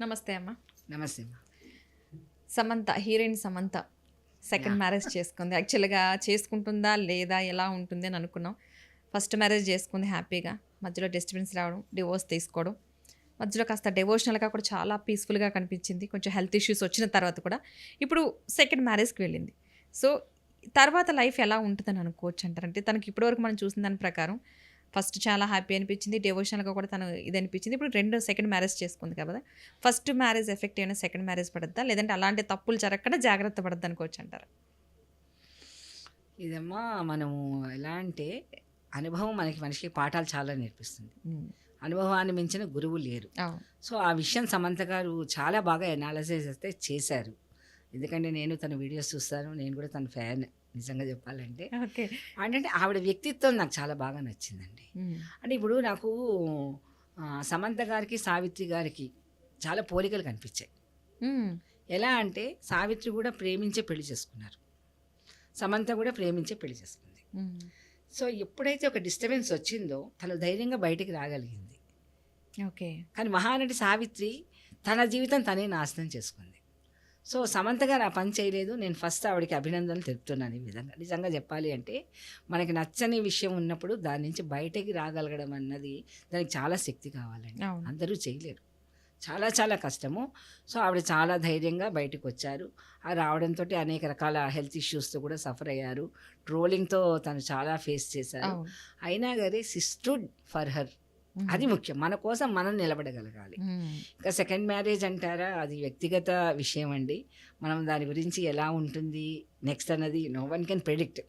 నమస్తే అమ్మ. నమస్తే అమ్మా. Samantha heroine Samantha second marriage చేసుకుంది. యాక్చువల్గా చేసుకుంటుందా లేదా ఎలా ఉంటుంది అని అనుకున్నాం. ఫస్ట్ మ్యారేజ్ చేసుకుంది హ్యాపీగా మధ్యలో డిస్టర్బెన్స్ రావడం డివోర్స్ తీసుకోవడం. మధ్యలో కాస్త డెవోషనల్గా కూడా చాలా పీస్ఫుల్గా కనిపించింది. కొంచెం హెల్త్ ఇష్యూస్ వచ్చిన తర్వాత కూడా. ఇప్పుడు సెకండ్ మ్యారేజ్కి వెళ్ళింది. సో తర్వాత లైఫ్ ఎలా ఉంటుందని అనుకోవచ్చు అంటారు. అంటే తనకి ఇప్పటివరకు మనం చూసిన దాని ప్రకారం ఫస్ట్ చాలా హ్యాపీ అనిపించింది. డెవోషనల్గా కూడా తను ఇది అనిపించింది. ఇప్పుడు రెండు సెకండ్ మ్యారేజ్ చేసుకుంది కదా. ఫస్ట్ మ్యారేజ్ ఎఫెక్ట్ అయినా సెకండ్ మ్యారేజ్ పడద్దా? లేదంటే అలాంటి తప్పులు జరగకుండా జాగ్రత్త పడద్దు అనుకోవచ్చు అంటారు? ఇదమ్మా మనము ఎలా అంటే అనుభవం మనకి మనిషికి పాఠాలు చాలా నేర్పిస్తుంది. అనుభవాన్ని మించిన గురువు లేరు. సో ఆ విషయం సమంత గారు చాలా బాగా ఎనాలసిస్ అయితే చేశారు. ఎందుకంటే నేను తన వీడియోస్ చూస్తాను నేను కూడా తన ఫ్యాన్ నిజంగా చెప్పాలంటే. ఓకే. అంటే ఆవిడ వ్యక్తిత్వం నాకు చాలా బాగా నచ్చిందండి. అంటే ఇప్పుడు నాకు సమంత గారికి సావిత్రి గారికి చాలా పోలికలు కనిపించాయి. ఎలా అంటే సావిత్రి కూడా ప్రేమించే పెళ్ళి చేసుకున్నారు. సమంత కూడా ప్రేమించే పెళ్ళి చేసుకుంది. సో ఎప్పుడైతే ఒక డిస్టర్బెన్స్ వచ్చిందో తను ధైర్యంగా బయటికి రాగలిగింది. ఓకే. కానీ మహానటి సావిత్రి తన జీవితం తనే నాశనం చేసుకుంది. సో సమంత గారు ఆ పని చేయలేదు. నేను ఫస్ట్ ఆవిడకి అభినందనలు తెలుపుతున్నాను ఈ విధంగా. నిజంగా చెప్పాలి అంటే మనకి నచ్చని విషయం ఉన్నప్పుడు దాని నుంచి బయటకి రాగలగడం అన్నది దానికి చాలా శక్తి కావాలండి. అందరూ చేయలేరు. చాలా చాలా కష్టము. సో ఆవిడ చాలా ధైర్యంగా బయటకు వచ్చారు. ఆ రావడంతో అనేక రకాల హెల్త్ ఇష్యూస్తో కూడా సఫర్ అయ్యారు. ట్రోలింగ్తో తను చాలా ఫేస్ చేశారు. అయినా కానీ సిస్టుడ్ ఫర్ హర్ అది ముఖ్యం. మన కోసం మనం నిలబడగలగాలి. ఇంకా సెకండ్ మ్యారేజ్ అంటారా? అది వ్యక్తిగత విషయం అండి. మనం దాని గురించి ఎలా ఉంటుంది? నెక్స్ట్ అన్నది నో వన్ కెన్ ప్రెడిక్ట్.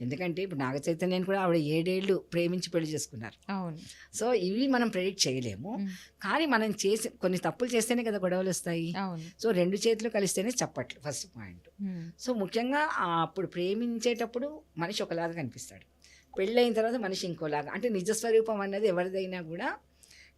ఎందుకంటే ఇప్పుడు నాగ చైతన్యని కూడా ఆవిడ ఏడేళ్ళు ప్రేమించి పెళ్ళి చేసుకున్నారు. అవును. సో ఇవి మనం ప్రెడిక్ట్ చేయలేము. కానీ మనం చేసి కొన్ని తప్పులు చేస్తేనే కదా గొడవలు వస్తాయి. సో రెండు చేతులు కలిస్తేనే చప్పట్లు ఫస్ట్ పాయింట్. సో ముఖ్యంగా అప్పుడు ప్రేమించేటప్పుడు మనిషి ఒకలాగా కనిపిస్తాడు. పెళ్ళైన తర్వాత మనిషి ఇంకోలాగా. అంటే నిజస్వరూపం అన్నది ఎవరిదైనా కూడా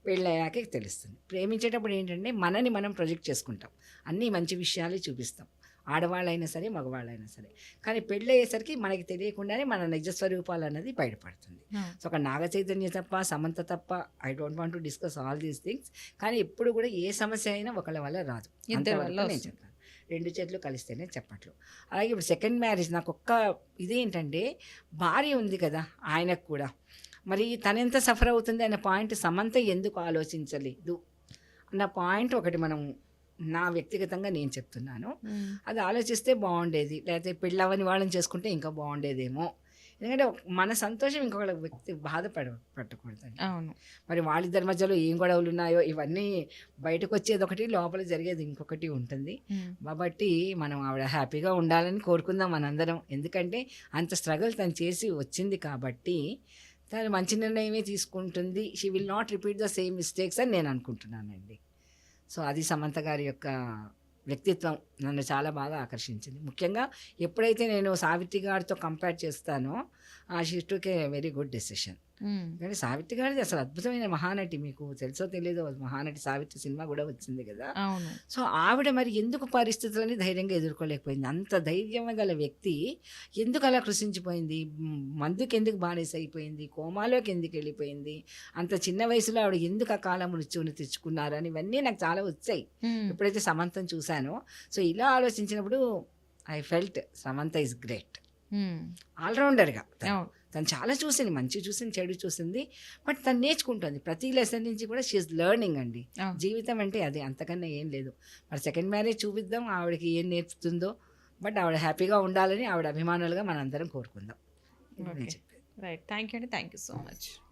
పెళ్ళయ్యాకే తెలుస్తుంది. ప్రేమించేటప్పుడు ఏంటంటే మనని మనం ప్రొజెక్ట్ చేసుకుంటాం. అన్నీ మంచి విషయాలు చూపిస్తాం. ఆడవాళ్ళైనా సరే మగవాళ్ళైనా సరే. కానీ పెళ్ళి అయ్యేసరికి మనకి తెలియకుండానే మన నిజస్వరూపాలు అన్నది బయటపడుతుంది. సో ఒక నాగ చైతన్య తప్ప సమంత తప్ప I don't want to discuss all these things. కానీ ఎప్పుడు కూడా ఏ సమస్య అయినా ఒకళ్ళ వల్ల రాదు. అంతవరకు వల్ల నేను. చెప్తాను. రెండు చేతులు కలిస్తేనే చెప్పట్లు. అలాగే ఇప్పుడు సెకండ్ మ్యారేజ్ నాకు ఒక్క ఇదేంటంటే భార్య ఉంది కదా ఆయనకు కూడా. మరి తనెంత సఫర్ అవుతుంది అనే పాయింట్ సమంత ఎందుకు ఆలోచించలేదు? అన్న పాయింట్ ఒకటి మనం నా వ్యక్తిగతంగా నేను చెప్తున్నాను. అది ఆలోచిస్తే బాగుండేది. లేకపోతే పెళ్ళవని వాళ్ళని చేసుకుంటే ఇంకా బాగుండేదేమో. ఎందుకంటే మన సంతోషం ఇంకొక వ్యక్తి బాధపడ పట్టకూడదండి. అవును. మరి వాళ్ళిద్దరి మధ్యలో ఏం గొడవలు ఉన్నాయో ఇవన్నీ బయటకు వచ్చేది ఒకటి లోపల జరిగేది ఇంకొకటి ఉంటుంది. కాబట్టి మనం ఆవిడ హ్యాపీగా ఉండాలని కోరుకుందాం మనందరం. ఎందుకంటే అంత స్ట్రగుల్ తను చేసి వచ్చింది కాబట్టి తను మంచి నిర్ణయమే తీసుకుంటుంది. She will not repeat the same mistakes అని నేను అనుకుంటున్నానండి. సో అది సమంత గారి యొక్క వ్యక్తిత్వం నన్ను చాలా బాగా ఆకర్షించింది. ముఖ్యంగా ఎప్పుడైతే నేను సావిత్రి గారితో కంపేర్ చేస్తానో ఆ she took a very good decision కానీ సావిత్రి గారిది అసలు అద్భుతమైన మహానటి మీకు తెలుసో తెలియదో మహానటి సావిత్రి సినిమా కూడా వచ్చింది కదా. సో ఆవిడ మరి ఎందుకు పరిస్థితులని ధైర్యంగా ఎదుర్కోలేకపోయింది? అంత ధైర్యం గల వ్యక్తి ఎందుకు అలా కృషించిపోయింది? మందుకి ఎందుకు బానిస అయిపోయింది? కోమాలోకి ఎందుకు వెళ్ళిపోయింది? అంత చిన్న వయసులో ఆవిడ ఎందుకు ఆ కాలం మృత్యువుని తెచ్చుకున్నారని ఇవన్నీ నాకు చాలా వచ్చాయి. ఎప్పుడైతే సమంతం చూశానో. సో ఇలా ఆలోచించినప్పుడు I felt Samantha is great. ఆల్రౌండర్గా తను చాలా చూసింది మంచి చూసింది చెడు చూసింది. బట్ తను నేర్చుకుంటుంది. ప్రతి లెసన్ నుంచి కూడా షీఈస్ లెర్నింగ్ అండి. జీవితం అంటే అది అంతకన్నా ఏం లేదు. మరి సెకండ్ మ్యారేజ్ చూపిద్దాం ఆవిడకి ఏం నేర్పుతుందో. బట్ ఆవిడ హ్యాపీగా ఉండాలని ఆవిడ అభిమానులుగా మనందరం కోరుకుందాం. రైట్. థ్యాంక్ యూ అండి. Thank you so much.